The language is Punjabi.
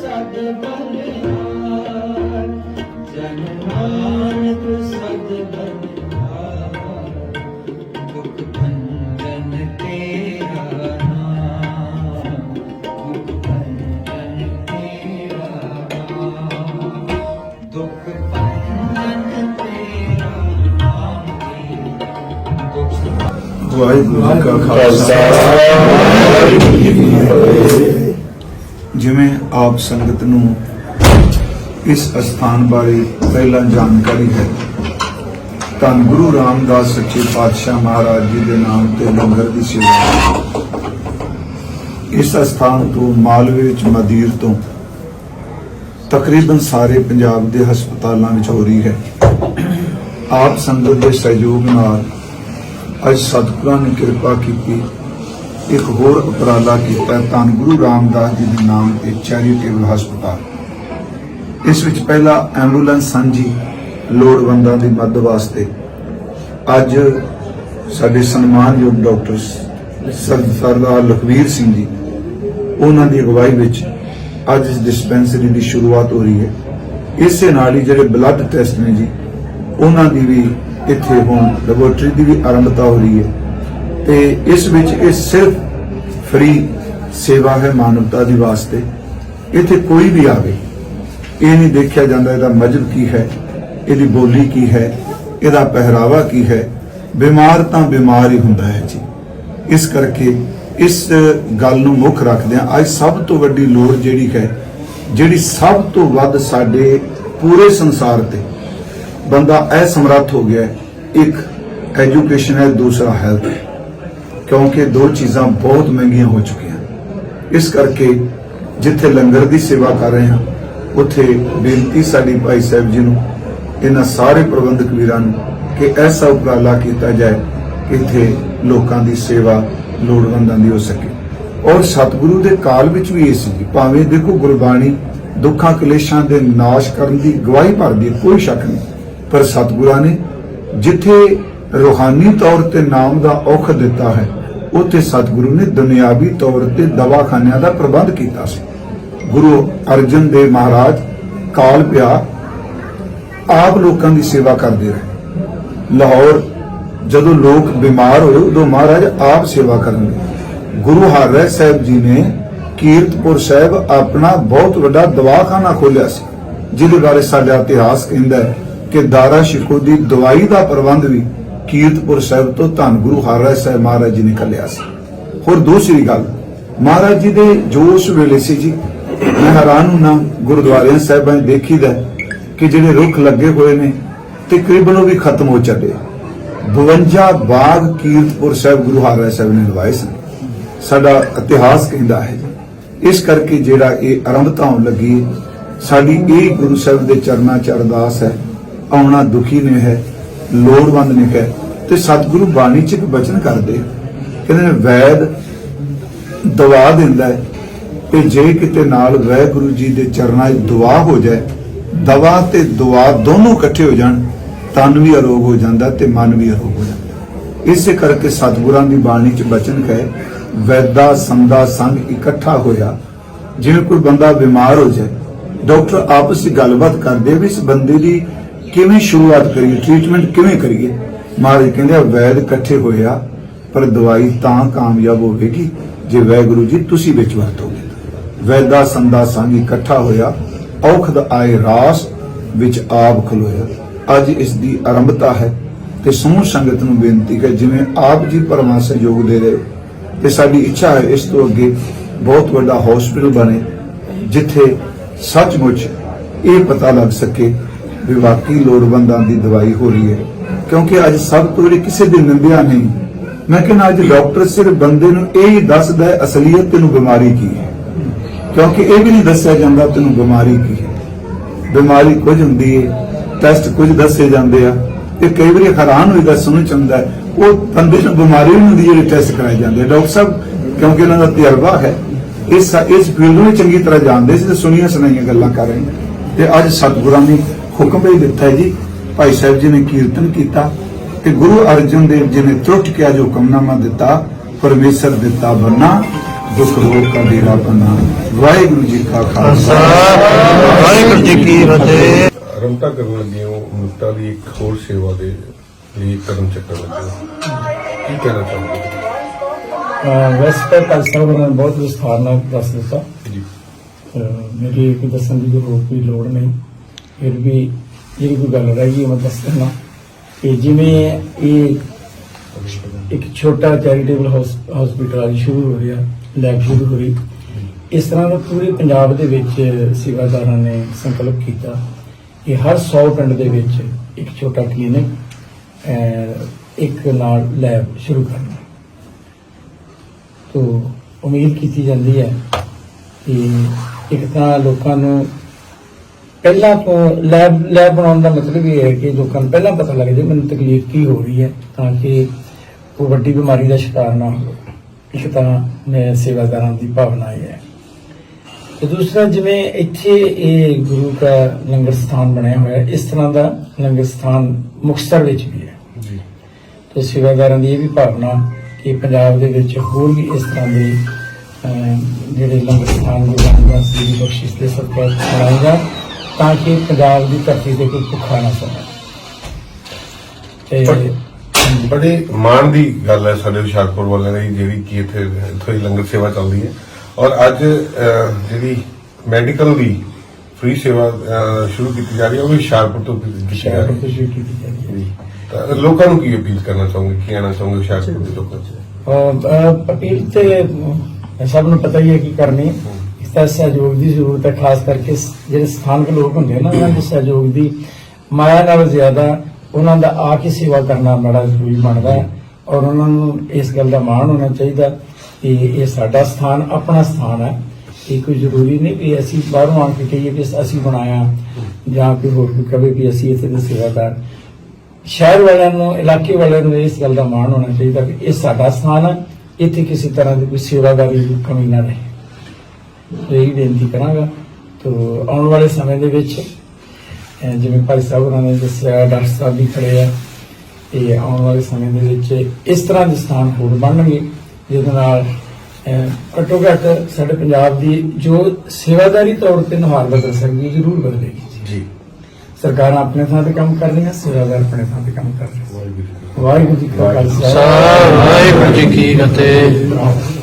ਸਦ ਬਲਿਹਾਰ ਵਾਹਿਗੁਰੂ ਜੀ ਕਾ ਖਾਲਸਾ ਜਿਵੇਂ ਆਪ ਸੰਗਤ ਨੂੰ ਇਸ ਅਸਥਾਨ ਬਾਰੇ ਪਹਿਲਾਂ ਜਾਣਕਾਰੀ ਹੈ, ਤਾਂ ਗੁਰੂ ਰਾਮਦਾਸ ਸੱਚੇ ਪਾਤਸ਼ਾਹ ਮਹਾਰਾਜ ਜੀ ਦੇ ਨਾਮ ਤੇ ਲੰਗਰ ਦੀ ਸੇਵਾ ਇਸ ਅਸਥਾਨ ਤੋਂ ਮਾਲਵੇ ਵਿੱਚ ਮਦੀਰ ਤੋਂ ਤਕਰੀਬਨ ਸਾਰੇ ਪੰਜਾਬ ਦੇ ਹਸਪਤਾਲਾਂ ਵਿੱਚ ਹੋ ਰਹੀ ਹੈ। ਆਪ ਸੰਗਤ ਦੇ ਸਹਿਯੋਗ ਨਾਲ ਅੱਜ ਸਤਿਗੁਰਾਂ ਨੇ ਕਿਰਪਾ ਕੀਤੀ। ਇੱਕ ਹੋਰ ਉਪਰਾਲਾ ਕੀਤਾ ਧੰਨ ਗੁਰੂ ਰਾਮਦਾਸ ਜੀ ਦੇ ਨਾਮ ਤੇ ਚੈਰੀਟੇਬਲ ਹਸਪਤਾਲ। ਇਸ ਵਿੱਚ ਪਹਿਲਾ ਐਂਬੂਲੈਂਸ ਸਾਂਝੀ ਲੋੜਵੰਦਾਂ ਦੀ ਮਦਦ ਵਾਸਤੇ ਅੱਜ ਸਾਡੇ ਸਨਮਾਨਯੋਗ ਡਾਕਟਰ ਸਰਦਾਰ ਲਖਵੀਰ ਸਿੰਘ ਜੀ, ਉਹਨਾਂ ਦੀ ਅਗਵਾਈ ਵਿੱਚ ਅੱਜ ਇਸ ਡਿਸਪੈਂਸਰੀ ਦੀ ਸ਼ੁਰੂਆਤ ਹੋ ਰਹੀ ਹੈ। ਇਸੇ ਨਾਲ ਹੀ ਜਿਹੜੇ ਬਲੱਡ ਟੈਸਟ ਨੇ ਜੀ, ਉਹਨਾਂ ਦੀ ਵੀ ਇੱਥੇ ਹੁਣ ਲੈਬੋਰੇਟਰੀ ਦੀ ਵੀ ਆਰੰਭਤਾ ਹੋ ਰਹੀ ਹੈ। ਤੇ ਇਸ ਵਿੱਚ ਇਹ ਸਿਰਫ ਫ੍ਰੀ ਸੇਵਾ ਹੈ ਮਾਨਵਤਾ ਦੀ ਵਾਸਤੇ। ਇੱਥੇ ਕੋਈ ਵੀ ਆਵੇ, ਇਹ ਨਹੀਂ ਦੇਖਿਆ ਜਾਂਦਾ ਇਹਦਾ ਮਜਬ ਕੀ ਹੈ, ਇਹਦੀ ਬੋਲੀ ਕੀ ਹੈ, ਇਹਦਾ ਪਹਿਰਾਵਾ ਕੀ ਹੈ। ਬਿਮਾਰ ਤਾਂ ਬਿਮਾਰ ਹੀ ਹੁੰਦਾ ਹੈ ਜੀ। ਇਸ ਕਰਕੇ ਇਸ ਗੱਲ ਨੂੰ ਮੁੱਖ ਰੱਖਦਿਆਂ ਅੱਜ ਸਭ ਤੋਂ ਵੱਡੀ ਲੋੜ ਜਿਹੜੀ ਹੈ, ਜਿਹੜੀ ਸਭ ਤੋਂ ਵੱਧ ਸਾਡੇ ਪੂਰੇ ਸੰਸਾਰ ਤੇ ਬੰਦਾ ਅਸਮਰੱਥ ਹੋ ਗਿਆ ਹੈ ਇੱਕ ਐਜੂਕੇਸ਼ਨ ਹੈ ਦੂਸਰਾ ਹੈਲਥ ਹੈ। ਕਿਉਂਕਿ ਦੋ ਚੀਜ਼ਾਂ ਬਹੁਤ ਮਹਿੰਗੀਆਂ ਹੋ ਚੁੱਕੀਆਂ ਇਸ ਕਰਕੇ ਜਿੱਥੇ ਲੰਗਰ ਦੀ ਸੇਵਾ ਕਰ ਰਹੇ ਹਾਂ ਉੱਥੇ ਬੇਨਤੀ ਸਾਡੀ ਭਾਈ ਸਾਹਿਬ ਜੀ ਨੂੰ ਇਹਨਾਂ ਸਾਰੇ ਪ੍ਰਬੰਧਕ ਵੀਰਾਂ ਨੂੰ ਕਿ ਐਸਾ ਉਪਰਾਲਾ ਕੀਤਾ ਜਾਏ ਕਿ ਇੱਥੇ ਲੋਕਾਂ ਦੀ ਸੇਵਾ ਲੋੜਵੰਦਾਂ ਦੀ ਹੋ ਸਕੇ। ਔਰ ਸਤਿਗੁਰੂ ਦੇ ਕਾਲ ਵਿੱਚ ਵੀ ਇਹ ਸੀ ਜੀ, ਭਾਵੇਂ ਦੇਖੋ ਗੁਰਬਾਣੀ ਦੁੱਖਾਂ ਕਲੇਸ਼ਾਂ ਦੇ ਨਾਸ਼ ਕਰਨ ਦੀ ਗਵਾਹੀ ਭਰਦੀ ਹੈ ਕੋਈ ਸ਼ੱਕ ਨਹੀਂ। ਪਰ ਸਤਿਗੁਰਾਂ ਨੇ ਜਿੱਥੇ ਰੂਹਾਨੀ ਤੌਰ ਤੇ ਨਾਮ ਦਾ ਔਖ ਦਿੱਤਾ ਹੈ, ਉੱਥੇ ਸਤਿਗੁਰੂ ਨੇ ਦੁਨਿਆਵੀ ਤੌਰ ਤੇ ਦਵਾਖਾਨਿਆਂ ਦਾ ਪ੍ਰਬੰਧ ਕੀਤਾ ਸੀ। ਗੁਰੂ ਅਰਜਨ ਦੇਵ ਮਹਾਰਾਜ ਕਾਲ ਪਿਆ ਆਪ ਲੋਕਾਂ ਦੀ ਸੇਵਾ ਕਰਦੇ ਰਹੇ। ਲਾਹੌਰ ਜਦੋਂ ਲੋਕ ਬਿਮਾਰ ਹੋਏ, ਉਦੋਂ ਮਹਾਰਾਜ ਆਪ ਸੇਵਾ ਕਰਨਗੇ ਗੁਰੂ ਹਰਿ ਸਾਹਿਬ ਜੀ ਨੇ ਕੀਰਤਪੁਰ ਸਾਹਿਬ ਆਪਣਾ ਬਹੁਤ ਵੱਡਾ ਦਵਾਖਾਨਾ ਖੋਲਿਆ ਸੀ, ਜਿਹਦੇ ਬਾਰੇ ਸਾਡਾ ਇਤਿਹਾਸ ਕਹਿੰਦਾ ਹੈ ਕਿ ਦਾਰਾ ਸ਼ਿਕੋ ਦੀ ਦਵਾਈ ਦਾ ਪ੍ਰਬੰਧ ਵੀ ਕੀਰਤਪੁਰ ਸਾਹਿਬ ਤੋਂ ਧੰਨ ਗੁਰੂ ਹਰਿ ਸਾਹਿਬ ਮਹਾਰਾਜ ਜੀ ਨੇ ਕੱਲਿਆ ਸੀ। ਹੋਰ ਦੂਸਰੀ ਗੱਲ, ਮਹਾਰਾਜ ਜੀ ਦੇ ਜੋਸ਼ ਵੇਲੇ ਸੀ ਜੀ। ਮੈਂ ਹੈਰਾਨ ਹੁੰਨਾ, ਗੁਰਦੁਆਰਿਆਂ ਸਾਹਿਬਾਂ ਦੇਖੀਦਾ ਕਿ ਜਿਹੜੇ ਰੁੱਖ ਲੱਗੇ ਹੋਏ ਨੇ, ਤਕਰੀਬਨ ਉਹ ਵੀ ਖਤਮ ਹੋ ਚੱਲੇ 52 ਬਾਗ ਕੀਰਤਪੁਰ ਸਾਹਿਬ ਗੁਰੂ ਹਰਿ ਸਾਹਿਬ ਨੇ ਲਵਾਏ ਸਨ। ਸਾਡਾ ਇਤਿਹਾਸ ਕਹਿੰਦਾ ਹੈ ਇਸ ਕਰਕੇ ਜਿਹੜਾ ਇਹ ਆਰੰਭਤਾ ਹੋਣ ਲੱਗੀ ਸਾਡੀ ਇਹ ਗੁਰੂ ਸਾਹਿਬ ਦੇ ਚਰਨਾਂ ਚ ਅਰਦਾਸ ਹੈ ਆਉਣਾ ਦੁਖੀ ਨੇ ਹੈ, ਲੋੜਵੰਦ ਨੇ ਹੈ। ਤੇ ਸਤਿਗੁਰੂ ਬਾਣੀ ਚ ਇੱਕ ਬਚਨ ਕਰਦੇ, ਕਹਿੰਦੇ ਨੇ, ਵੈਦ ਦਵਾ ਦਿੰਦਾ ਹੈ ਤੇ ਜੇ ਕਿਤੇ ਨਾਲ ਵਾਹਿਗੁਰੂ ਜੀ ਦੇ ਚਰਨਾਂ 'ਚ ਦੁਆ ਹੋ ਜਾਏ, ਦਵਾ ਤੇ ਦੁਆ ਦੋਨੋਂ ਇਕੱਠੇ ਹੋ ਜਾਣ, ਤਨ ਵੀ ਅਰੋਗ ਹੋ ਜਾਂਦਾ ਤੇ ਮਨ ਵੀ ਅਰੋਗ ਹੋ ਜਾਂਦਾ। ਇਸੇ ਕਰਕੇ ਸਤਿਗੁਰਾਂ ਦੀ ਬਾਣੀ 'ਚ ਬਚਨ ਹੈ, ਵੈਦਾ ਸੰਦਾ ਸੰਗ ਇਕੱਠਾ ਹੋਇਆ। ਜਿਵੇਂ ਕੋਈ ਬੰਦਾ ਬਿਮਾਰ ਹੋ ਜਾਏ, ਡਾਕਟਰ ਆਪਸ ਵਿੱਚ ਗੱਲਬਾਤ ਕਰਦੇ ਵੀ ਇਸ ਬੰਦੇ ਦੀ ਕਿਵੇਂ ਸ਼ੁਰੂਆਤ ਕਰੀਏ ਟ੍ਰੀਟਮੈਂਟ ਕਿਵੇਂ ਕਰੀਏ? ਮਹਾਰਾਜ ਕਹਿੰਦੇ ਆ, ਵੈਦ ਇਕੱਠੇ ਹੋਇਆ ਪਰ ਦਵਾਈ ਤਾਂ ਕਾਮਯਾਬ ਹੋਵੇਗੀ ਜੇ ਵਾਹਿਗੁਰੂ ਜੀ ਤੁਸੀਂ ਵਿੱਚ ਵਰਤੋਗੇ। ਵੈਦਾ ਸੰਦਾ ਸੰਗ ਇਕੱਠਾ ਹੋਇਆ, ਔਖਦ ਆਏ ਰਾਸ ਵਿੱਚ ਆਪ ਖਲੋਇਆ। ਅੱਜ ਇਸ ਦੀ ਆਰੰਭਤਾ ਹੈ ਤੇ ਸਮੂਹ ਸੰਗਤ ਨੂੰ ਬੇਨਤੀ ਹੈ, ਜਿਵੇਂ ਆਪ ਜੀ ਪਰਮਾ ਸਹਿਯੋਗ ਦੇ ਰਹੇ ਤੇ ਸਾਡੀ ਇੱਛਾ ਹੈ ਇਸ ਤੋਂ ਅੱਗੇ ਬਹੁਤ ਵੱਡਾ ਹਸਪੀਟਲ ਬਣੇ, ਜਿੱਥੇ ਸੱਚਮੁੱਚ ਇਹ ਪਤਾ ਲੱਗ ਸਕੇ ਵੀ ਵਾਕਈ ਲੋੜਵੰਦਾਂ ਦੀ ਦਵਾਈ ਹੋ ਰਹੀ ਹੈ। ਕਿਉਂਕਿ ਅੱਜ ਸਭ ਤੋਂ ਵੱਡੀ ਕਿਸੇ ਦੀ ਨਿੰਦਿਆ ਨਹੀਂ, ਮੈਂ ਕਹਿੰਦਾ ਅੱਜ ਡਾਕਟਰ ਸਿਰਫ ਬੰਦੇ ਨੂੰ ਇਹ ਹੀ ਦੱਸਦਾ ਹੈ, ਅਸਲੀਅਤ ਤੈਨੂੰ ਬਿਮਾਰੀ ਕੀ ਹੈ। ਕਿਉਂਕਿ ਇਹ ਵੀ ਨਹੀਂ ਦੱਸਿਆ ਜਾਂਦਾ ਤੈਨੂੰ ਬਿਮਾਰੀ ਕੀ ਹੈ। ਬਿਮਾਰੀ ਕੁਝ ਹੁੰਦੀ ਹੈ ਟੈਸਟ ਕੁਝ ਦੱਸੇ ਜਾਂਦੇ ਆ, ਤੇ ਕਈ ਵਾਰੀ ਹੈਰਾਨ ਹੋਈਦਾ ਸੁਣ ਚ ਉਹ ਬੰਦੇ ਨੂੰ ਬਿਮਾਰੀ ਨਹੀਂ ਹੁੰਦੀ ਜਿਹੜੇ ਟੈਸਟ ਕਰਾਏ ਜਾਂਦੇ ਆ। ਡਾਕਟਰ ਸਾਹਿਬ, ਕਿਉਂਕਿ ਇਹਨਾਂ ਦਾ ਤਜਰਬਾ ਹੈ, ਇਸ ਇਸ ਫੀਲਡ ਨੂੰ ਚੰਗੀ ਤਰ੍ਹਾਂ ਜਾਣਦੇ ਸੀ ਤੇ ਸੁਣੀਆਂ ਸੁਣਾਈਆਂ ਗੱਲਾਂ ਕਰ ਰਹੇ ਤੇ ਅੱਜ ਸਤਿਗੁਰਾਂ ਨੇ ਹੁਕਮ ਵੀ ਦਿੱਤਾ ਹੈ ਜੀ। ਭਾਈ ਸਾਹਿਬ ਜੀ ਨੇ ਕੀਰਤਨ ਕੀਤਾ ਤੇ ਗੁਰੂ ਅਰਜਨ ਦੇਵ ਜੀ ਨੇ ਟੁੱਟ ਕੇ ਜੋ ਹੁਕਮਨਾਮਾ ਦਿੱਤਾ ਪਰਮੇਸ਼ਰ ਦਿੱਤਾ ਬੰਨਾ ਦੁੱਖ ਰੋਗ ਦਾ ਡੇਰਾ ਬੰਨਾ। ਵਾਹਿਗੁਰੂ ਜੀ ਕਾ ਖਾਲਸਾ। ਵਾਹਿਗੁਰੂ ਜੀ ਕੀ ਫਤਿਹ। ਰਮਤਾ ਕਰਨ ਲੱਗੇ ਹੋ ਮਨੁੱਖਤਾ ਦੀ ਇੱਕ ਹੋਰ ਸੇਵਾ ਦੇ ਲਈ ਕਦਮ ਚੱਕਣ ਲੱਗੇ ਹੋ। ਕੀ ਕਹਿਣਾ ਚਾਹੁੰਦੇ ਵੈਸੇ ਤਾਂ ਭਾਈ ਸਾਹਿਬ ਨੇ ਬਹੁਤ ਵਿਸਥਾਰ ਨਾਲ ਦੱਸ ਦਿੱਤਾ। ਜੀ। ਮੇਰੀ ਕੋਈ ਦੱਸਣ ਦੀ ਕੋਈ ਲੋੜ ਨਹੀਂ। ਫਿਰ ਵੀ ਜਿਹੜੀ ਕੋਈ ਗੱਲ ਰਹਿ ਗਈ, ਮੈਂ ਦੱਸ ਦਿੰਦਾ। ਕਿ ਜਿਵੇਂ ਇਹ ਇੱਕ ਛੋਟਾ ਚੈਰੀਟੇਬਲ ਹਸਪੀਟਲ ਅੱਜ ਸ਼ੁਰੂ ਹੋ ਰਿਹਾ ਲੈਬ ਸ਼ੁਰੂ ਹੋ ਰਹੀ। ਇਸ ਤਰ੍ਹਾਂ ਦਾ ਪੂਰੇ ਪੰਜਾਬ ਦੇ ਵਿੱਚ ਸੇਵਾਦਾਰਾਂ ਨੇ ਸੰਕਲਪ ਕੀਤਾ। ਕਿ ਹਰ 100 ਪਿੰਡ ਦੇ ਵਿੱਚ ਇੱਕ ਛੋਟਾ ਕਲੀਨਿਕ ਇੱਕ ਨਾਲ ਲੈਬ ਸ਼ੁਰੂ ਕਰਨਾ। ਤੋ ਉਮੀਦ ਕੀਤੀ ਜਾਂਦੀ ਹੈ ਕਿ ਇੱਕ ਤਾਂ ਲੋਕਾਂ ਨੂੰ ਪਹਿਲਾਂ ਤੋਂ ਲੈਬ ਲੈਬ ਬਣਾਉਣ ਦਾ ਮਤਲਬ ਇਹ ਹੈ ਕਿ ਲੋਕਾਂ ਨੂੰ ਪਹਿਲਾਂ ਪਤਾ ਲੱਗ ਜਾਏ ਮੈਨੂੰ ਤਕਲੀਫ ਕੀ ਹੋ ਰਹੀ ਹੈ ਤਾਂ ਕਿ ਉਹ ਵੱਡੀ ਬਿਮਾਰੀ ਦਾ ਸ਼ਿਕਾਰ ਨਾ ਹੋ ਇੱਕ ਤਾਂ ਮੈਂ ਸੇਵਾਦਾਰਾਂ ਦੀ ਭਾਵਨਾ ਹੈ। ਤੇ ਦੂਸਰਾ ਜਿਵੇਂ ਇੱਥੇ ਇਹ ਗੁਰੂ ਦਾ ਲੰਗਰ ਸਥਾਨ ਬਣਿਆ ਹੋਇਆ ਇਸ ਤਰ੍ਹਾਂ ਦਾ ਲੰਗਰ ਸਥਾਨ ਮੁਕਤਸਰ ਵਿੱਚ ਵੀ ਹੈ। ਜੀ। ਤੇ ਸੇਵਾਦਾਰਾਂ ਦੀ ਇਹ ਵੀ ਭਾਵਨਾ ਕਿ ਪੰਜਾਬ ਦੇ ਵਿੱਚ ਹੋਰ ਵੀ ਇਸ ਤਰ੍ਹਾਂ ਦੇ ਜਿਹੜੇ ਲੰਗਰ ਸਥਾਨ ਗੁਰੂ ਰਾਮਦਾਸ ਜੀ ਦੀ ਬਖਸ਼ਿਸ਼ ਦੇ ਤਾਂ ਕਿ ਪੰਜਾਬ ਦੀ ਧਰਤੀ ਤੇ ਕੋਈ ਭੁੱਖਾ ਨਾ ਸੋਵੇ ਤੇ ਬੜੇ ਮਾਣ ਦੀ ਗੱਲ ਹੈ ਸਾਡੇ ਹੁਸ਼ਿਆਰਪੁਰ ਵਾਲਿਆਂ ਦੀ ਜਿਹੜੀ ਕਿ ਇੱਥੇ ਇੱਥੇ ਲੰਗਰ ਸੇਵਾ ਚੱਲਦੀ ਹੈ। ਔਰ ਅੱਜ ਜਿਹੜੀ ਮੈਡੀਕਲ ਦੀ ਫ੍ਰੀ ਸੇਵਾ ਸ਼ੁਰੂ ਕੀਤੀ ਜਾ ਰਹੀ ਹੈ ਉਹ ਵੀ ਹੁਸ਼ਿਆਰਪੁਰ ਤੋਂ ਕੀਤੀ ਜਾ ਰਹੀ ਹੈ। ਲੋਕਾਂ ਨੂੰ ਕੀ ਅਪੀਲ ਕਰਨਾ ਚਾਹੋਗੇ? ਕੀ ਕਹਿਣਾ ਚਾਹੋਗੇ ਹੁਸ਼ਿਆਰਪੁਰ ਦੇ ਲੋਕਾਂ ਨੂੰ ਅਪੀਲ ਤੇ ਸਭ ਨੂੰ ਪਤਾ ਹੀ ਹੈ ਕੀ ਕਰਨੀ ਹੈ। ਸਹਿਯੋਗ ਦੀ ਜ਼ਰੂਰਤ ਹੈ, ਖਾਸ ਕਰਕੇ ਜਿਹੜੇ ਸਥਾਨਕ ਲੋਕ ਹੁੰਦੇ ਨੇ ਨਾ, ਉਹਨਾਂ ਦੇ ਸਹਿਯੋਗ ਦੀ ਮਾਇਆ ਨਾਲ ਜ਼ਿਆਦਾ ਉਹਨਾਂ ਦਾ ਆ ਕੇ ਸੇਵਾ ਕਰਨਾ ਬੜਾ ਜ਼ਰੂਰੀ ਬਣਦਾ ਹੈ ਔਰ ਉਹਨਾਂ ਨੂੰ ਇਸ ਗੱਲ ਦਾ ਮਾਣ ਹੋਣਾ ਚਾਹੀਦਾ ਕਿ ਇਹ ਸਾਡਾ ਸਥਾਨ ਆਪਣਾ ਸਥਾਨ ਹੈ ਇਹ ਕੋਈ ਜ਼ਰੂਰੀ ਨਹੀਂ ਕਿ ਅਸੀਂ ਬਾਹਰੋਂ ਆ ਕੇ ਕਹੀਏ ਕਿ ਅਸੀਂ ਬਣਾਇਆ ਜਾਂ ਕੋਈ ਹੋਰ ਕੋਈ ਕਵੇ ਕਿ ਅਸੀਂ ਇੱਥੇ ਦੇ ਸੇਵਾਦਾਰ ਸ਼ਹਿਰ ਵਾਲਿਆਂ ਨੂੰ, ਇਲਾਕੇ ਵਾਲਿਆਂ ਨੂੰ ਇਸ ਗੱਲ ਦਾ ਮਾਣ ਹੋਣਾ ਚਾਹੀਦਾ ਕਿ ਇਹ ਸਾਡਾ ਸਥਾਨ ਹੈ, ਇੱਥੇ ਕਿਸੇ ਤਰ੍ਹਾਂ ਦੀ ਕੋਈ ਸੇਵਾਦਾਰੀ ਦੀ ਕਮੀ ਨਾ ਰਹੇ ਇਹ ਬੇਨਤੀ ਕਰਾਂਗਾ। ਤੋ ਆਉਣ ਵਾਲੇ ਸਮੇਂ ਦੇ ਵਿੱਚ ਜਿਵੇਂ ਭਾਈ ਸਾਹਿਬ ਹੋਰਾਂ ਨੇ ਦੱਸਿਆ ਡਾਕਟਰ ਸਾਹਿਬ ਵੀ ਖੜੇ ਆ ਤੇ ਆਉਣ ਵਾਲੇ ਸਮੇਂ ਦੇ ਵਿੱਚ ਇਸ ਤਰ੍ਹਾਂ ਦੇ ਸਥਾਨ ਹੋਰ ਬਣਨਗੇ ਜਿਹਦੇ ਨਾਲ ਘੱਟੋ ਘੱਟ ਸਾਡੇ ਪੰਜਾਬ ਦੀ ਜੋ ਸੇਵਾਦਾਰੀ ਤੌਰ ਤੇ ਨੁਹਾਰ ਬਦਲ ਸਕਦੀ ਜ਼ਰੂਰ ਬਦਲੇਗੀ। ਜੀ। ਸਰਕਾਰਾਂ ਆਪਣੇ ਥਾਂ ਤੇ ਕੰਮ ਕਰ ਰਹੀਆਂ ਸੇਵਾਦਾਰ ਆਪਣੇ ਥਾਂ ਤੇ ਕੰਮ ਕਰ ਰਹੇ। ਵਾਹਿਗੁਰੂ ਜੀ ਕਾ ਵਾਹਿਗੁਰੂ ਜੀ ਕਾ ਖਾਲਸਾ। ਵਾਹਿਗੁਰੂ ਜੀ ਕੀ ਫਤਿਹ।